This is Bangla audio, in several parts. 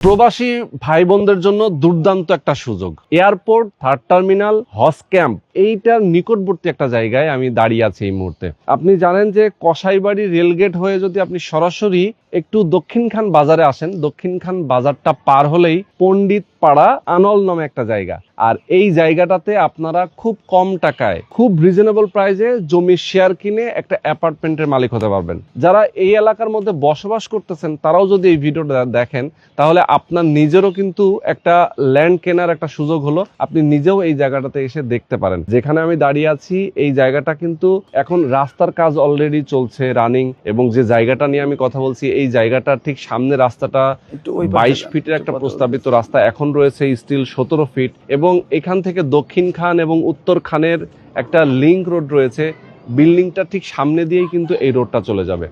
প্রবাসী ভাই বোনদের জন্য দুর্দান্ত একটা সুযোগ। এয়ারপোর্ট থার্ড টার্মিনাল হজ ক্যাম্প। এইটার নিকটবর্তী একটা জায়গায় আমি দাঁড়িয়ে আছি এই মুহূর্তে। আপনি জানেন যে কসাইবাড়ি রেলগেট হয়ে যদি আপনি সরাসরি একটু দক্ষিণখান বাজারে আসেন দক্ষিণখান বাজারটা পার হলেই পণ্ডিত পাড়া আনল নামে একটা জায়গা। আর এই জায়গাটাতে আপনারা খুব কম টাকায়, খুব রিজনেবল প্রাইসে জমি শেয়ার কিনে একটা অ্যাপার্টমেন্টের মালিক হতে পারবেন। যারা এই এলাকার মধ্যে বসবাস করতেছেন, তারাও যদি এই ভিডিওটা দেখেন, তাহলে আপনার নিজেরও কিন্তু একটা ল্যান্ড কেনার একটা সুযোগ হলো। আপনি নিজেও এই জায়গাটাতে এসে দেখতে পারেন। যেখানে আমি দাঁড়িয়ে আছি এই জায়গাটা কিন্তু এখন রাস্তার কাজ অলরেডি চলছে রানিং এবং যে জায়গাটা নিয়ে আমি কথা বলছি এই জায়গাটার ঠিক সামনে রাস্তাটা বাইশ ফিটের একটা প্রস্তাবিত রাস্তা এখন রয়েছে স্টিল সতেরো ফিট এবং এখান থেকে দক্ষিণ খান এবং উত্তর খানের একটা লিঙ্ক রোড রয়েছে। বিল্ডিংটা ঠিক সামনে দিয়েই কিন্তু এই রোডটা চলে যাবে।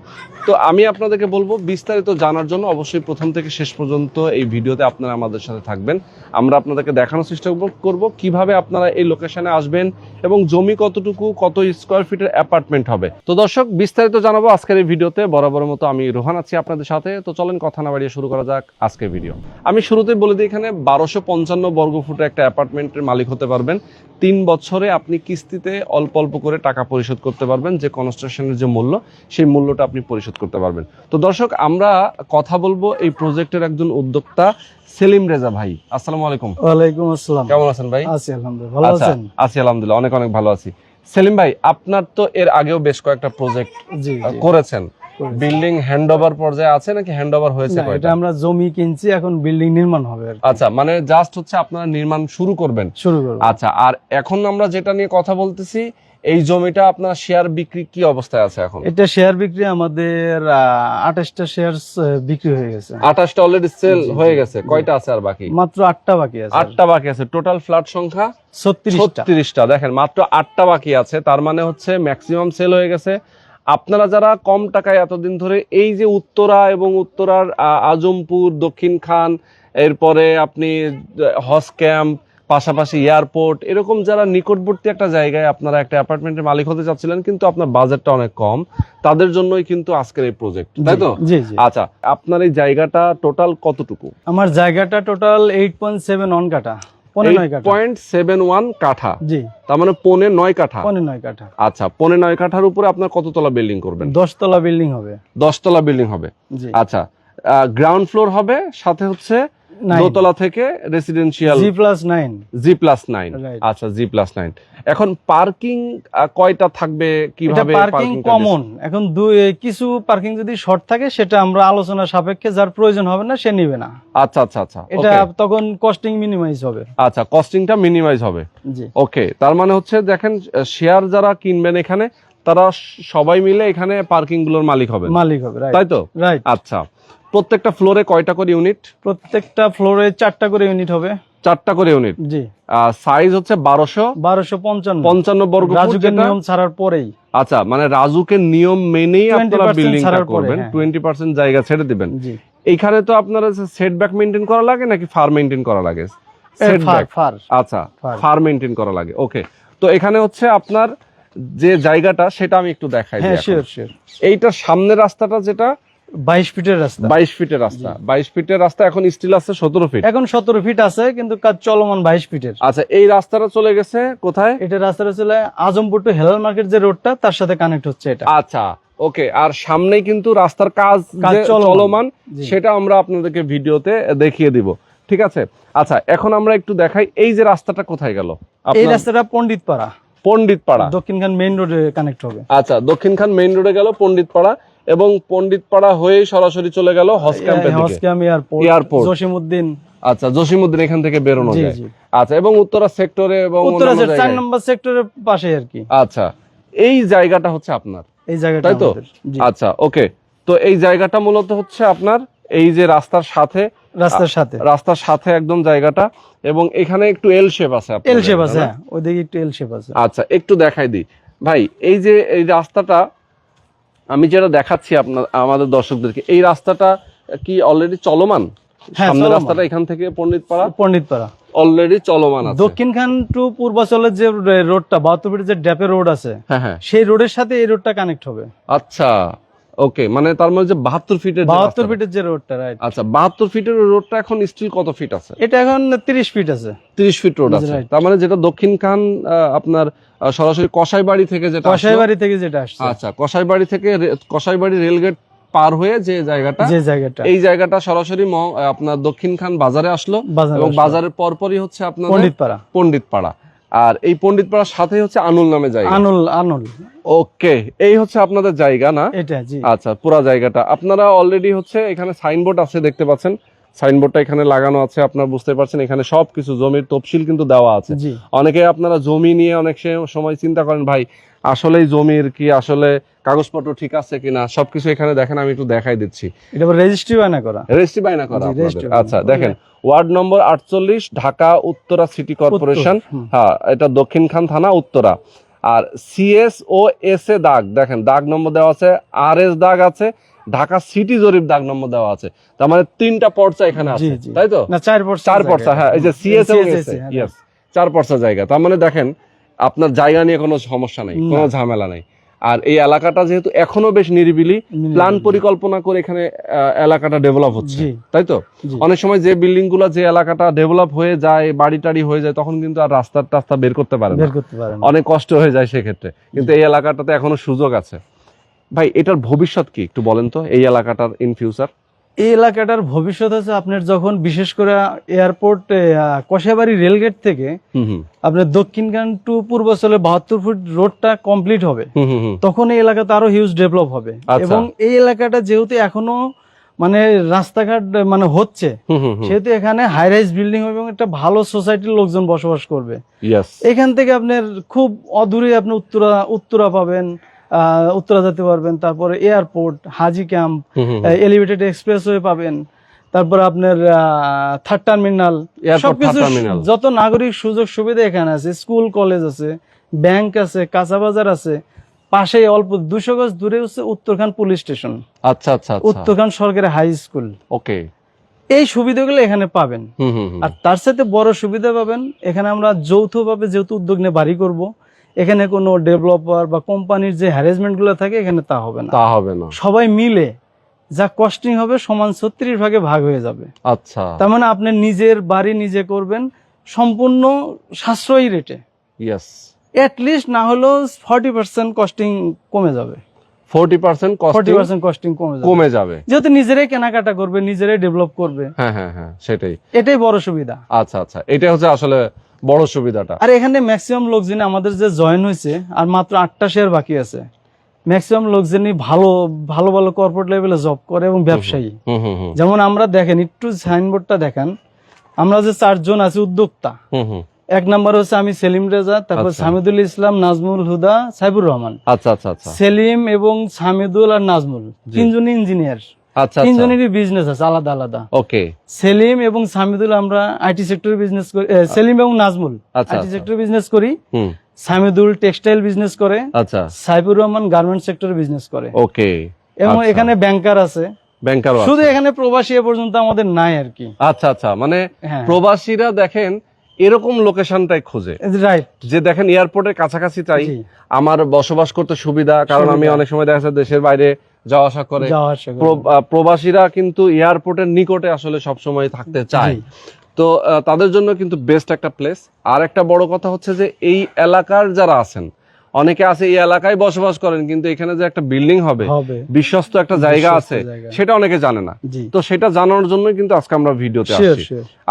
তো আমি আপনাদেরকে বলব, বিস্তারিত জানার জন্য অবশ্যই প্রথম থেকে শেষ পর্যন্ত এই ভিডিওতে আপনারা আমাদের সাথে থাকবেন। আমরা আপনাদেরকে দেখানোর চেষ্টা করব কীভাবে আপনারা এই লোকেশনে আসবেন এবং জমি কতটুকু, কত স্কোয়ার ফিটের অ্যাপার্টমেন্ট হবে। তো দর্শক, বিস্তারিত জানাব আজকের এই ভিডিওতে। বরাবর মতো আমি রোহান আছি আপনাদের সাথে। তো চলেন, কথা না বাড়িয়ে শুরু করা যাক আজকের ভিডিও। আমি শুরুতেই বলে দিই এখানে, বারোশো পঞ্চান্ন বর্গ ফুটের একটা অ্যাপার্টমেন্টের মালিক হতে পারবেন। তিন বছরে আপনি কিস্তিতে অল্প অল্প করে টাকা পরিশোধ করতে পারবেন যে কনস্ট্রাকশনের যে মূল্য সেই মূল্যটা আপনি পরিশোধ করতে পারবেন। তো দর্শক আমরা কথা বলব এই প্রজেক্টের একজন উদ্যোক্তা সেলিম রেজা ভাই। আসসালামু আলাইকুম। ওয়ালাইকুম আসসালাম। কেমন আছেন ভাই? আছি আলহামদুলিল্লাহ। ভালো আচ্ছা, আছেন? আছি আলহামদুলিল্লাহ অনেক অনেক ভালো আছি। সেলিম ভাই আপনার তো এর আগেও বেশ কয়েকটা প্রজেক্ট করেছেন। করেছি। বিল্ডিং হ্যান্ডওভার পর্যায়ে আছে নাকি হ্যান্ডওভার হয়েছে এটা আমরা জমি কিনছি এখন বিল্ডিং নির্মাণ হবে আচ্ছা মানে জাস্ট হচ্ছে আপনারা নির্মাণ শুরু করবেন। শুরু করব। আচ্ছা আর এখন আমরা যেটা নিয়ে কথা বলতেছি এই জমিটা আপনার শেয়ার বিক্রি কি অবস্থায় আছে এখন? এটা শেয়ার বিক্রি আমাদের আঠাশটা শেয়ার বিক্রি হয়ে গেছে। আঠাশটা অলরেডি সেল হয়ে গেছে। কয়টা আছে আর বাকি? মাত্র আটটা বাকি আছে। আটটা বাকি আছে। টোটাল ফ্ল্যাট সংখ্যা? ছত্রিশটা। দেখেন মাত্র আটটা বাকি আছে। তার মানে হচ্ছে ম্যাক্সিমাম সেল হয়ে গেছে। আপনারা যারা কম টাকায় এতদিন ধরে এই যে উত্তরা এবং উত্তরার আজমপুর দক্ষিণ খান এরপরে আপনি হজ ক্যাম্প পাশাপাশি এয়ারপোর্ট এরকম যারা নিকটবর্তী একটা জায়গায় আপনারা একটা অ্যাপার্টমেন্টের মালিক হতে চাচ্ছিলেন কিন্তু আপনার বাজেটটা অনেক কম। তাদের জন্যই কিন্তু আজকের এই প্রজেক্ট তাই তো? আচ্ছা আপনার এই জায়গাটা টোটাল কতটুকু? আমার জায়গাটা টোটাল এইট পয়েন্ট সেভেন অন কাটা কাঠা। তার মানে পনে নয় কাঠা? নয় কাঠা। আচ্ছা পনে নয় কাঠার উপরে আপনার কততলা বিল্ডিং করবেন? দশতলা বিল্ডিং হবে। দশতলা বিল্ডিং হবে। আচ্ছা গ্রাউন্ড ফ্লোর হবে সাথে হচ্ছে. দোতলা থেকে residential G plus nine G plus nine আচ্ছা জি প্লাস নাইন এখন পার্কিং কয়টা থাকবে? কীভাবে পার্কিং কমন এখন কিছু পার্কিং যদি শর্ট থাকে সেটা আমরা আলোচনা সাপেক্ষে যার প্রয়োজন হবে না সে নিবে না। আচ্ছা আচ্ছা আচ্ছা এটা তখন কস্টিং মিনিমাইজ হবে। আচ্ছা কস্টিংটা মিনিমাইজ হবে। জি। ওকে তার মানে হচ্ছে দেখেন শেয়ার যারা কিনবেন এখানে তারা সবাই মিলে এখানে পার্কিংগুলোর মালিক হবে। মালিক হবে তাই তো? রাইট আচ্ছা প্রত্যেকটা ফ্লোরে কয়টা করে ইউনিট? প্রত্যেকটা ফ্লোরে চারটা করে ইউনিট হবে। চারটা করে ইউনিট? জি। সাইজ হচ্ছে বারোশো? বারোশো পঞ্চান্ন। পঞ্চান্ন বর্গ রাজুকের নিয়ম ছাড়ার পরেই। আচ্ছা মানে রাজুকের নিয়ম মেনেই আপনারা বিল্ডিং করবেন হ্যাঁ। টোয়েন্টি পার্সেন্ট জায়গা ছেড়ে দিবেন। এইখানে তো আপনার সেটব্যাক মেনটেন করা লাগে নাকি ফার মেনটেন করা লাগে? আচ্ছা ফার। মেনটেন করা লাগে ওকে তো এখানে হচ্ছে আপনার যে জায়গাটা সেটা আমি একটু দেখাই হ্যাঁ এইটা সামনের রাস্তাটা যেটা বাইশ ফিটের রাস্তা। বাইশ ফিটের রাস্তা। বাইশ ফিটের রাস্তা এখন স্টিল আছে সতেরো ফিট? এখন সতেরো ফিট আছে কিন্তু কাজ চলমান বাইশ ফিটের। আচ্ছা এই রাস্তাটা চলে গেছে কোথায়? এটা রাস্তাটা চলে আজমপুর টু হেলাল মার্কেট যে রোডটা তার সাথে কানেক্ট হচ্ছে এটা। আচ্ছা ওকে আর সামনেই কিন্তু রাস্তার কাজ চলমান। সেটা আমরা আপনাদেরকে ভিডিওতে দেখিয়ে দিব। ঠিক আছে? আচ্ছা এখন আমরা একটু দেখাই এই যে রাস্তাটা কোথায় গেল? এই রাস্তাটা পণ্ডিত পাড়া পণ্ডিত পাড়া দক্ষিণখান মেইন রোডে কানেক্ট হবে। আচ্ছা দক্ষিণখান মেইন রোডে গেল পণ্ডিত পাড়া এবং পণ্ডিত পাড়া হয়ে সরাসরি চলে গেল দিকে। এয়ারপোর্ট। জসিমউদ্দিন। আচ্ছা জসিমউদ্দিন এখান থেকে বেরোনো যায়। আচ্ছা এবং উত্তরা সেক্টরে এবং উত্তরা নম্বর সেক্টরের পাশে আর কি। আচ্ছা এই জায়গাটা হচ্ছে আপনার। এই জায়গাটা তাই তো? আচ্ছা ওকে। তো এই জায়গাটা মূলত হচ্ছে আপনার এই যে রাস্তার সাথে রাস্তার সাথে। রাস্তার সাথে একদম জায়গাটা এবং এখানে একটু এল শেপ আছে এল শেপ আছে হ্যাঁ ওইদিকে একটু এল শেপ আছে। আচ্ছা একটু দেখাই দিই। ভাই এই যে এই রাস্তাটা আমি যেটা দেখাচ্ছি আপনার আমাদের দর্শকদেরকে এই রাস্তাটা কি অলরেডি চলমান? হ্যাঁ, সামনের রাস্তাটা এখান থেকে পণ্ডিতপাড়া? পণ্ডিতপাড়া। পণ্ডিত অলরেডি চলমান আছে। দক্ষিণখান টু পূর্বাচলের যে রোডটা বাহাত্তর যে ড্যাপে রোড আছে হ্যাঁ হ্যাঁ। সেই রোডের সাথে এই রোডটা কানেক্ট হবে। আচ্ছা। ওকে মানে তার মানে যে বাহাত্তর ফিটের বাহাত্তর ফিটের যে রোডটা রাইট আচ্ছা বাহাত্তর ফিটের রোডটা এখন স্টিল কত ফিট আছে? এটা এখন তিরিশ ফিট আছে। তিরিশ ফিট রোড আছে। তার মানে যেটা দক্ষিণ খান আপনার সরাসরি সরাসরি কসাইবাড়ি থেকে যেটা আসলো- কসাইবাড়ি থেকে যেটা আসছে। আচ্ছা কসাইবাড়ি থেকে রে- কসাইবাড়ি রেলগেট পার হয়ে যে জায়গাটা যে জায়গাটা। এই জায়গাটা সরাসরি আপনার দক্ষিণ খান বাজারে আসলো। এবং বাজারের পরপরই হচ্ছে আপনার পণ্ডিতপাড়া। পণ্ডিত পাড়া আর এই পন্ডিত পাড়ার সাথে হচ্ছে আনুল নামে জায়গা। আনুল আনুল। ওকে এই হচ্ছে আপনাদের জায়গা না? এটা জি। আচ্ছা পুরা জায়গাটা। আপনারা অলরেডি হচ্ছে এখানে সাইনবোর্ড আছে দেখতে পাচ্ছেন? সাইনবোর্ডটা এখানে লাগানো আছে আপনারা বুঝতে পারছেন। এখানে সবকিছু জমির তফসিল কিন্তু দেওয়া আছে। অনেকে আপনারা জমি নিয়ে অনেক সময় চিন্তা করেন ভাই আসলেই জমির কি আসলে কাগজপত্র ঠিক আছে কিনা সবকিছু এখানে দেখেন আমি একটু দেখাই দিচ্ছি। এটা রেজিস্ট্রি বায়না করা। রেজিস্ট্রি বাইনা করা জি, আপনাদের। registry বায়না আচ্ছা দেখেন ওয়ার্ড নম্বর আটচল্লিশ ঢাকা উত্তরা সিটি কর্পোরেশন। হ্যাঁ এটা দক্ষিণখান থানা উত্তরা। আর সিএস ও এস এ দাগ দেখেন দাগ নম্বর দেওয়া আছে আর এস দাগ আছে ঢাকা সিটি জরিপ দাগ নম্বর দেওয়া আছে। তার মানে তিনটা পর্চা এখানে আছে। তাই তো? না চার পর্সা চার পর্চা হ্যাঁ এই যে সিএস এবং এস। ইয়েস চার পর্চা জায়গা। তার মানে দেখেন আপনার জায়গা নিয়ে কোনো সমস্যা নেই। কোনো ঝামেলা নাই। আর এই এলাকাটা যেহেতু এখনও বেশ নিরিবিলি। প্ল্যান পরিকল্পনা করে এখানে এলাকাটা ডেভেলপ হচ্ছে। তাই তো? অনেক সময় যে বিল্ডিংগুলো যে এলাকাটা ডেভেলপ হয়ে যায় বাড়ি টাড়ি হয়ে যায় তখন কিন্তু আর রাস্তার টাস্তা বের করতে পারে না। অনেক কষ্ট হয়ে যায় সেক্ষেত্রে। কিন্তু এই এলাকাটাতে এখনও সুযোগ আছে। ভাই এটার ভবিষ্যৎ কি? একটু বলেন তো এই এলাকাটার ইন ফিউচার এই এলাকাটার ভবিষ্যৎ আছে আপনার যখন বিশেষ করে এয়ারপোর্ট কষাবাড়ি রেলগেট থেকে আপনার দক্ষিণখান টু পূর্বাচলে বাহাত্তর ফুট রোডটা কমপ্লিট হবে। তখন এই এলাকাতে আরও হিউজ ডেভেলপ হবে। আচ্ছা। এবং এই এলাকাটা যেহেতু এখনও মানে রাস্তাঘাট মানে হচ্ছে সেহেতু এখানে হাই রাইজ বিল্ডিং এবং একটা ভালো সোসাইটির লোকজন বসবাস করবে। এখান থেকে আপনার খুব অদূরে আপনি উত্তরা উত্তরা পাবেন উত্তরা যেতে পারবেন তারপরে airport Haji camp elevated expressway পাবেন। তারপর আপনার থার্ড টার্মিনাল সবকিছু যত নাগরিক সুযোগ সুবিধা এখানে আছে স্কুল কলেজ আছে ব্যাংক আছে কাঁচা বাজার আছে পাশেই অল্প দুশো গজ দূরে হচ্ছে উত্তরখান পুলিশ স্টেশন আচ্ছা আচ্ছা আচ্ছা। উত্তরখান সরকারি হাই স্কুল ওকে। এই সুবিধাগুলো এখানে পাবেন। আর তার সাথে বড় সুবিধা পাবেন এখানে আমরা যৌথভাবে যেহেতু উদ্যোগ নিয়ে বাড়ি করব এখানে কোনো ডেভেলপার বা কোম্পানির যে হ্যারেসমেন্টগুলো থাকে এখানে তা হবে না। তা হবে না। সবাই মিলে যা কস্টিং হবে সমান ছত্রিশ ভাগে ভাগ হয়ে যাবে। আচ্ছা। তার মানে আপনি নিজের বাড়ি নিজে করবেন সম্পূর্ণ সাশ্রয়ী রেটে ইয়েস লিস্ট না হলেও ফর্টি পার্সেন্ট কস্টিং কমে যাবে। Forty percent forty percent costing কমে যাবে। কমে যাবে। যেহেতু নিজেরাই কেনাকাটা করবে নিজেরাই ডেভেলপ করবে। হ্যাঁ হ্যাঁ হ্যাঁ সেটাই। এটাই বড় সুবিধা। আচ্ছা আচ্ছা। এটা হচ্ছে আসলে বড় সুবিধাটা। আর এখানে ম্যাক্সিমাম লোকজন আমাদের যে জয়েন হয়েছে আর মাত্র আটটা শেয়ার বাকি আছে। ম্যাক্সিমাম লোকজনই ভালো ভালো ভালো কর্পোরেট লেভেলে জব করে এবং ব্যবসায়ী। যেমন আমরা দেখেন একটু সাইনবোর্ডটা দেখেন। আমরা যে চারজন আছি উদ্যোক্তা। এক নম্বর হচ্ছে আমি সেলিম রেজা তারপর আচ্ছা। সামিদুল ইসলাম নাজমুল হুদা সাইবুর রহমান। আচ্ছা আচ্ছা আচ্ছা। সেলিম এবং সামিদুল আর নাজমুল। জি। তিনজনই ইঞ্জিনিয়ার আচ্ছা আচ্ছা। তিনজনেরই বিজনেস আছে আলাদা আলাদা। ওকে সেলিম এবং সামিদুল আমরা আইটি সেক্টর বিজনেস করি সেলিম এবং নাজমুল আচ্ছা আইটি আচ্ছা। সেক্টর বিজনেস করি। সামিদুল টেক্সটাইল বিজনেস করে। আচ্ছা। সাইবুর রহমান গার্মেন্ট সেক্টরে বিজনেস করে। ওকে এবং আচ্ছা। এখানে ব্যাংকার আছে। ব্যাংকার শুধু এখানে প্রবাসী এ পর্যন্ত আমাদের নাই আর কি। আচ্ছা আচ্ছা। মানে হ্যাঁ। প্রবাসীরা দেখেন এরকম লোকেশনটাই খোঁজে। রাইট যে দেখেন এয়ারপোর্টের কাছাকাছি চাই আমার বসবাস করতে সুবিধা কারণ আমি অনেক সময় দেখা যাচ্ছে দেশের বাইরে যাওয়া আসা করে। প্রবাসীরা কিন্তু এয়ারপোর্টের নিকটে আসলে সব সময় থাকতে চায়। তো তাদের জন্য কিন্তু বেস্ট একটা প্লেস আর একটা বড় কথা হচ্ছে যে এই এলাকার যারা আছেন অনেকে আছে এই এলাকায় বসবাস করেন কিন্তু এখানে যে একটা বিল্ডিং হবে বিশ্বস্ত একটা জায়গা আছে সেটা অনেকে জানে না। তো সেটা জানার জন্যই কিন্তু আজকে আমরা ভিডিওতে আসছি।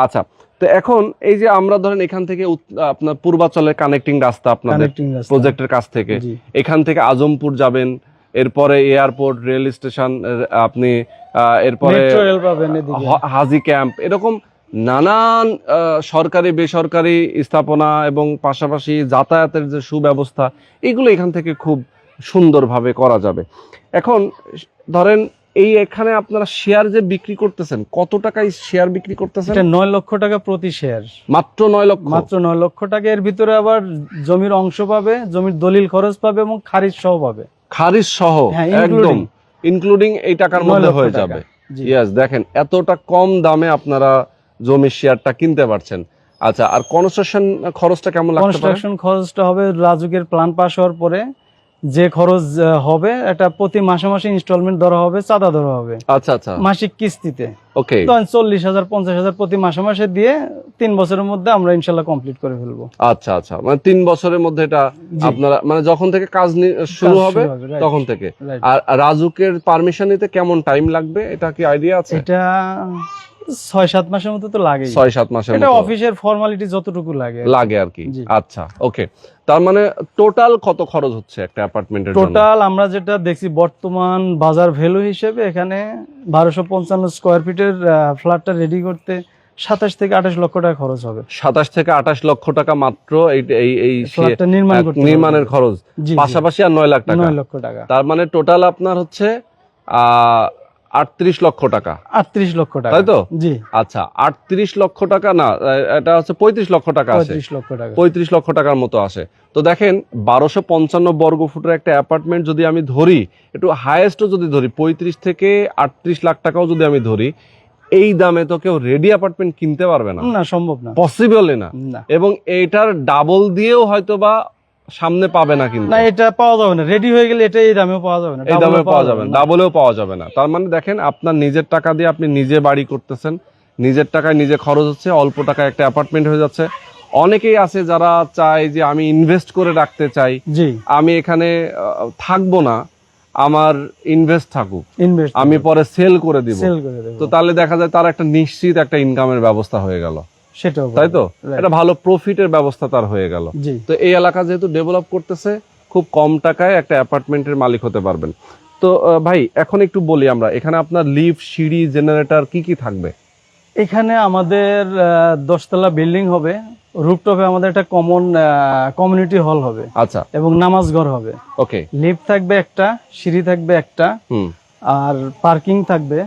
আচ্ছা তো এখন এই যে আমরা ধরেন এখান থেকে আপনার পূর্বাচলের কানেক্টিং রাস্তা আপনাদের প্রজেক্টের কাছ থেকে এখান থেকে আজমপুর যাবেন এরপরে এয়ারপোর্ট রেল স্টেশন আপনি এরপরে হাজি ক্যাম্প এরকম নানান সরকারি বেসরকারি স্থাপনা এবং পাশাপাশি যাতায়াতের যে সুব্যবস্থা এগুলো এখান থেকে খুব সুন্দরভাবে করা যাবে। এখন ধরেন এই এখানে আপনারা শেয়ার যে বিক্রি করতেছেন কত টাকায় শেয়ার বিক্রি করতেছেন? এটা নয় লক্ষ টাকা প্রতি শেয়ার। মাত্র নয় লক্ষ। মাত্র নয় লক্ষ টাকা। এর ভিতরে আবার জমির অংশ পাবে জমির দলিল খরচ পাবে এবং খারিজ সহ পাবে। খারিজ সহ হ্যাঁ, একদম ইনক্লুডিং এই টাকার মধ্যে হয়ে যাবে। ইয়াস দেখেন এতটা কম দামে আপনারা জমির শেয়ারটা কিনতে পারছেন। আচ্ছা আর কনস্ট্রাকশন খরচটা কেমন লাগতে পারে? কনস্ট্রাকশন খরচটা হবে রাজুকের প্ল্যান পাস হওয়ার পরে যে খরচ হবে এটা প্রতি মাসে মাসে ইনস্টলমেন্ট ধরা হবে চাঁদা ধরা হবে। আচ্ছা আচ্ছা। মাসিক কিস্তিতে। ওকে। চল্লিশ হাজার পঞ্চাশ হাজার প্রতি মাসে মাসে দিয়ে তিন বছরের মধ্যে আমরা ইনশাল্লাহ কমপ্লিট করে ফেলব। আচ্ছা আচ্ছা। মানে তিন বছরের মধ্যে এটা আপনারা মানে যখন থেকে কাজ শুরু হবে তখন থেকে। আর রাজুকের পারমিশন নিতে কেমন টাইম লাগবে? এটা কি আইডিয়া আছে? এটা ছয় সাত মাসের মতো তো লাগেই। ছয় সাত মাসের এটা অফিসের ফর্মালিটি যতটুকু লাগে। লাগে আর কি। আচ্ছা ওকে তার মানে টোটাল কত খরচ হচ্ছে একটা অ্যাপার্টমেন্টের টোটাল আমরা যেটা দেখছি বর্তমান বাজার ভ্যালু হিসেবে এখানে বারোশো পঞ্চান্ন স্কোয়ার ফিটের ফ্ল্যাটটা রেডি করতে সাতাশ থেকে আঠাশ লক্ষ টাকা খরচ হবে। সাতাশ থেকে আঠাশ লক্ষ টাকা মাত্র এই এই নির্মাণের খরচ। পাশাপাশি আর নয় লাখ টাকা। নয় লক্ষ টাকা। তার মানে টোটাল আপনার হচ্ছে আহ আটত্রিশ লক্ষ টাকা। আটত্রিশ লক্ষ টাকা। তাই তো? জি। আচ্ছা আটত্রিশ লক্ষ টাকা না এটা হচ্ছে পঁয়ত্রিশ লক্ষ টাকা আছে পঁয়ত্রিশ লক্ষ টাকা। পঁয়ত্রিশ লক্ষ টাকার মতো আসে। তো দেখেন বারোশো পঞ্চান্ন বর্গ ফুটের একটা অ্যাপার্টমেন্ট যদি আমি ধরি একটু হাইয়েস্টও যদি ধরি পঁয়ত্রিশ থেকে আটত্রিশ লাখ টাকাও যদি আমি ধরি এই দামে তো কেউ রেডি অ্যাপার্টমেন্ট কিনতে পারবে না। না সম্ভব না। পসিবলই না। না। এবং এইটার ডাবল দিয়েও হয়তো বা সামনে পাবে না কিন্তু। না এটা পাওয়া যাবে না। রেডি হয়ে গেলে এটা এই দামেও পাওয়া যাবে না। এই দামে পাওয়া যাবে না। ডাবলেও পাওয়া যাবে না। তার মানে দেখেন আপনার নিজের টাকা দিয়ে আপনি নিজে বাড়ি করতেছেন। নিজের টাকায় নিজে খরচ হচ্ছে অল্প টাকায় একটা অ্যাপার্টমেন্ট হয়ে যাচ্ছে। অনেকেই আছে যারা চায় যে আমি ইনভেস্ট করে রাখতে চাই। জি। আমি এখানে থাকব না। আমার ইনভেস্ট থাকুক। আমি পরে সেল করে দিব। সেল করে দেবো। তো তাহলে দেখা যায় তার একটা নিশ্চিত একটা ইনকামের ব্যবস্থা হয়ে গেল। সেটাও তাই তো. এটা ভালো প্রফিটের ব্যবস্থা তার হয়ে গেল। তো এই এলাকা যেহেতু ডেভেলপ করতেছে খুব কম টাকায় একটা অ্যাপার্টমেন্টের মালিক হতে পারবেন। তো ভাই এখন একটু বলি আমরা এখানে আপনার লিফট সিঁড়ি জেনারেটর কি কি থাকবে? এখানে আমাদের দশতলা বিল্ডিং হবে রুপটপে আমাদের একটা কমন কমিউনিটি হল হবে। আচ্ছা। এবং নামাজ ঘর হবে। ওকে লিফট থাকবে একটা সিঁড়ি থাকবে একটা আর পার্কিং থাকবে।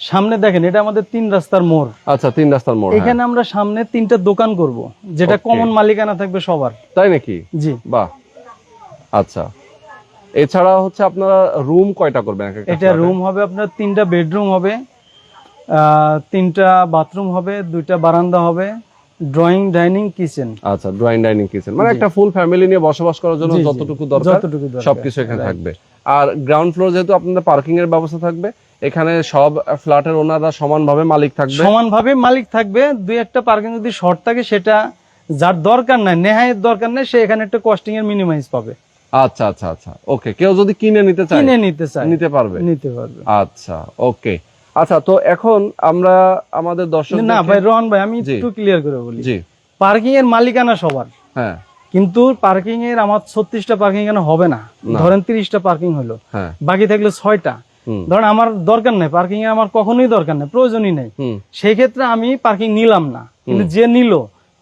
সামনে দেখেন এটা আমাদের তিন রাস্তার মোড়। আচ্ছা তিন রাস্তার মোড় হ্যাঁ। এখানে আমরা সামনে তিনটা দোকান করব যেটা কমন মালিকানা থাকবে সবার। তাই নাকি? জি। বাহ। আচ্ছা। এছাড়া হচ্ছে আপনারা রুম কয়টা করবেন এটা রুম হবে আপনার তিনটা বেডরুম হবে তিনটা বাথরুম হবে দুইটা বারান্দা হবে ড্রয়িং ডাইনিং কিচেন আচ্ছা ড্রয়িং ডাইনিং কিচেন মানে একটা ফুল ফ্যামিলি নিয়ে বসবাস করার জন্য। যতটুকু দরকার সবকিছু এখানে থাকবে। আর গ্রাউন্ড ফ্লোর যেহেতু আপনাদের পার্কিং এর ব্যবস্থা থাকবে এখানে সব ফ্ল্যাটের ওনাররা সমানভাবে মালিক থাকবে। সমানভাবে মালিক থাকবে। দুই একটা পার্কিং যদি শর্ট থাকে সেটা যার দরকার নাই নেহায়ের দরকার নেই সে এখানে একটা কস্টিং এর মিনিমাইজ পাবে। আচ্ছা আচ্ছা আচ্ছা ওকে কেউ যদি কিনে নিতে চায় কিনে নিতে চায় নিতে পারবে। নিতে পারবে। আচ্ছা ওকে আচ্ছা তো এখন আমরা আমাদের দর্শক না ভাই রোহন ভাই আমি। একটু ক্লিয়ার করে বলি। জি। পার্কিং এর মালিকানা সবার। হ্যাঁ। কিন্তু পার্কিং এর আমার ছত্রিশটা পার্কিং এখানে হবে না। ধরেন তিরিশটা পার্কিং হলো। হ্যাঁ। বাকি থাকল ছয়টা। ধরেন আমার দরকার নেই পার্কিং এর আমার কখনোই দরকার নেই প্রয়োজনই নেই। সেই ক্ষেত্রে আমি পার্কিং নিলাম না কিন্তু যে নিল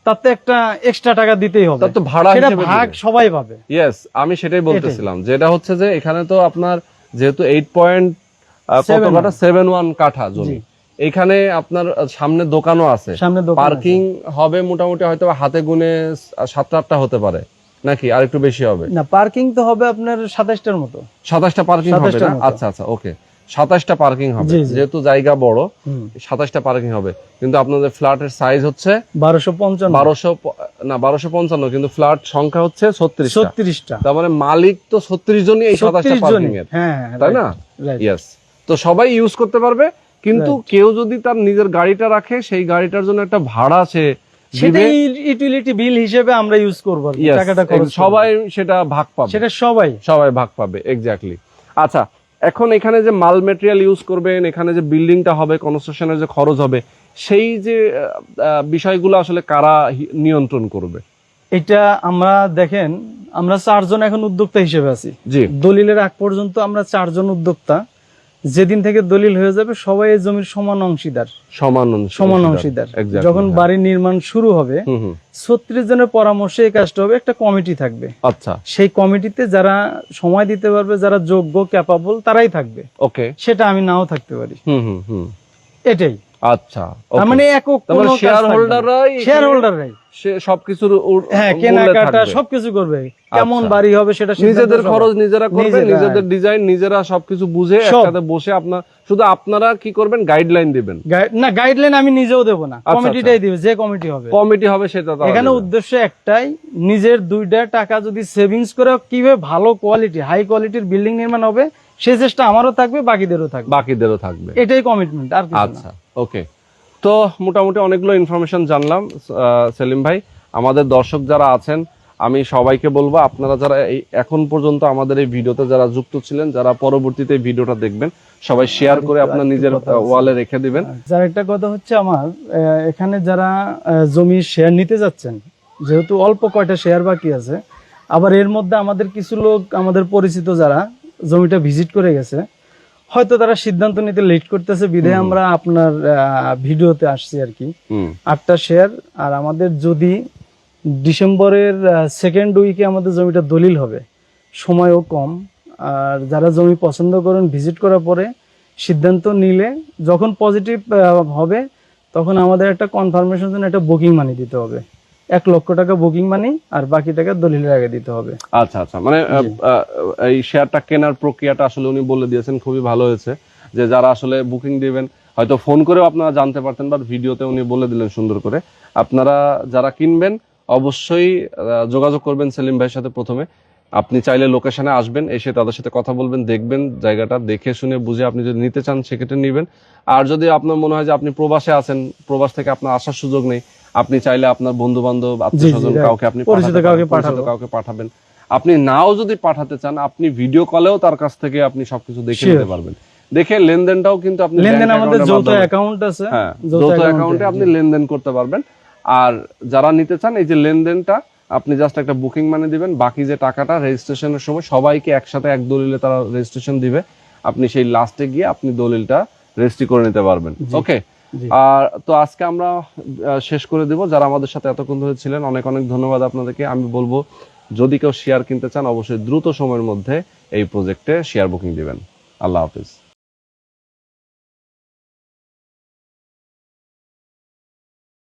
তাতে একটা এক্সট্রা টাকা দিতেই হবে। তো ভাড়া সেটা ভাগ সবাই পাবে। ইয়েস আমি সেটাই বলতেছিলাম যেটা হচ্ছে যে এখানে তো আপনার যেহেতু এইট পয়েন্ট কত কাঠা? সেভেন ওয়ান কাঠা জমি। এখানে আপনার সামনে দোকানও আছে। পার্কিং হবে মোটামুটি হয়তো হাতে গুনে সাতটা আটটা হতে পারে। নাকি আর একটু বেশি হবে? না পার্কিং তো হবে আপনার সাতাশটার মতো। সাতাশটা পার্কিং হবে না? আচ্ছা আচ্ছা ওকে সাতাশটা পার্কিং হবে। যেহেতু জায়গা বড়। সাতাশটা পার্কিং হবে। কিন্তু আপনাদের ফ্ল্যাটের সাইজ হচ্ছে বারোশো পঞ্চান্ন। বারোশো না বারোশো পঞ্চান্ন কিন্তু ফ্ল্যাট সংখ্যা হচ্ছে ছত্রিশ ছত্রিশটা। তার মানে মালিক তো ছত্রিশ জনই এই সাতাশটা পার্কিং এর হ্যাঁ হ্যাঁ, তাই না. ইয়েস তো সবাই ইউজ করতে পারবে কিন্তু কেউ যদি তার নিজের গাড়িটা রাখে সেই গাড়িটার জন্য একটা ভাড়া সে সেটা ইউটিলিটি বিল হিসেবে আমরা ইউজ করব আর কি, Yes, টাকাটা সবাই সেটা ভাগ পাবে। সেটা সবাই। সবাই ভাগ পাবে এক্স্যাক্টলি আচ্ছা এখন এখানে যে মাল মেটেরিয়াল ইউজ করবেন এখানে যে বিল্ডিংটা হবে কনস্ট্রাকশনের যে খরচ হবে সেই যে বিষয়গুলো আসলে কারা নিয়ন্ত্রণ করবে? এটা আমরা দেখেন আমরা চারজন এখন উদ্যোক্তা হিসেবে আছি। দলিলের আগ পর্যন্ত আমরা চারজন উদ্যোক্তা। যেদিন থেকে দলিল হয়ে যাবে সবাই এই জমির সমান অংশীদার। সমান সমান অংশীদার। যখন বাড়ি বাড়ির নির্মাণ শুরু হবে ছত্রিশ জনের পরামর্শে এই কাজটা হবে একটা কমিটি থাকবে। আচ্ছা। সেই কমিটিতে যারা সময় দিতে পারবে যারা যোগ্য ক্যাপাবল তারাই থাকবে। ওকে সেটা আমি নাও থাকতে পারি। হুম হুম হুম। এটাই। আচ্ছা তার মানে একক শেয়ার হোল্ডাররাই শেয়ার হোল্ডাররাই সে সবকিছুর হ্যাঁ কেনাকাটা সবকিছু করবে। কেমন আচ্ছা। বাড়ি হবে সেটা নিজেদের খরচ নিজেরা করবে নিজেদের ডিজাইন নিজেরা সবকিছু বুঝে। একসাথে বসে আপনার শুধু আপনারা কি করবেন? গাইডলাইন দিবেন। না গাইডলাইন আমি নিজেও দেবো না। আচ্ছা, কমিটিটাই দিবে যে কমিটি হবে। কমিটি হবে সেটা এখানে। উদ্দেশ্য একটাই নিজের দুইটা টাকা যদি সেভিংস করে কীভাবে ভালো কোয়ালিটি হাই কোয়ালিটির বিল্ডিং নির্মাণ হবে সেই চেষ্টা আমারও থাকবে বাকিদেরও থাকবে। বাকিদেরও থাকবে। এটাই কমিটমেন্ট আর আচ্ছা ওকে তো মোটামুটি অনেকগুলো ইনফরমেশন জানলাম আহ, সেলিম ভাই। আমাদের দর্শক যারা আছেন আমি সবাইকে বলব আপনারা যারা এই এখন পর্যন্ত আমাদের এই ভিডিওতে যারা যুক্ত ছিলেন যারা পরবর্তীতে এই ভিডিওটা দেখবেন সবাই শেয়ার করে আপনার নিজের ওয়ালে রেখে দিবেন। যার একটা কথা হচ্ছে আমার আহ, এখানে যারা জমির শেয়ার নিতে যাচ্ছেন যেহেতু অল্প কয়টা শেয়ার বাকি আছে আবার এর মধ্যে আমাদের কিছু লোক আমাদের পরিচিত যারা জমিটা ভিজিট করে গেছে। হয়তো তারা সিদ্ধান্ত নিতে লেট করতেছে বিধায় আমরা আপনার ভিডিওতে আসছি আর কি। আটটা শেয়ার আর আমাদের যদি ডিসেম্বরের সেকেন্ড উইকে আমাদের জমিটা দলিল হবে সময়ও কম। আর যারা জমি পছন্দ করেন ভিজিট করার পরে সিদ্ধান্ত নিলে যখন পজিটিভ হবে তখন আমাদের একটা কনফার্মেশন জন্য একটা বুকিং মানি দিতে হবে। এক লক্ষ টাকা বুকিং মানি আর বাকি টাকা দলিলের আগে দিতে হবে। আচ্ছা আচ্ছা। মানে এই শেয়ারটা কেনার প্রক্রিয়াটা আসলে উনি বলে দিয়েছেন খুবই ভালো হয়েছে যে যারা আসলে বুকিং দিবেন হয়তো ফোন করেও আপনারা জানতে পারতেন বা ভিডিওতে উনি বলে দিলেন সুন্দর করে। আপনারা যারা কিনবেন অবশ্যই যোগাযোগ করবেন সেলিম ভাইয়ের সাথে প্রথমে। আপনি চাইলে লোকেশনে আসবেন এসে তাদের সাথে কথা বলবেন দেখবেন জায়গাটা দেখে শুনে বুঝে আপনি যদি নিতে চান সেক্ষেত্রে নেবেন। আর যদি আপনার মনে হয় যে আপনি প্রবাসে আছেন প্রবাস থেকে আপনার আসার সুযোগ নেই আপনি চাইলে আপনার বন্ধু বান্ধব আত্মীয় স্বজন কাউকে আপনি পরিচিত কাউকে পাঠাবেন। আপনি নাও যদি পাঠাতে চান আপনি ভিডিও কলেও তার কাছ থেকে আপনি সবকিছু দেখে নিতে পারবেন। দেখে লেনদেনটাও কিন্তু আপনি লেনদেন আমাদের যৌথ অ্যাকাউন্ট আছে। হ্যাঁ যৌথ অ্যাকাউন্টে আপনি লেনদেন করতে পারবেন। আর যারা নিতে চান এই যে লেনদেনটা আপনি জাস্ট একটা বুকিং মানে দিবেন। বাকি যে টাকাটা রেজিস্ট্রেশনের সময় সবাইকে একসাথে এক দলিলে তারা রেজিস্ট্রেশন দিবে। আপনি সেই লাস্টে গিয়ে আপনি দলিলটা রেজিস্ট্রি করে নিতে পারবেন। ওকে। আর তো আজকে আমরা শেষ করে দেব। যারা আমাদের সাথে এতক্ষণ ধরে ছিলেন, অনেক অনেক ধন্যবাদ আপনাদেরকে। আমি বলব, যদি কেউ শেয়ার কিনতে চান, অবশ্যই দ্রুত সময়ের মধ্যে এই প্রজেক্টে শেয়ার বুকিং দিবেন। আল্লাহ হাফিজ।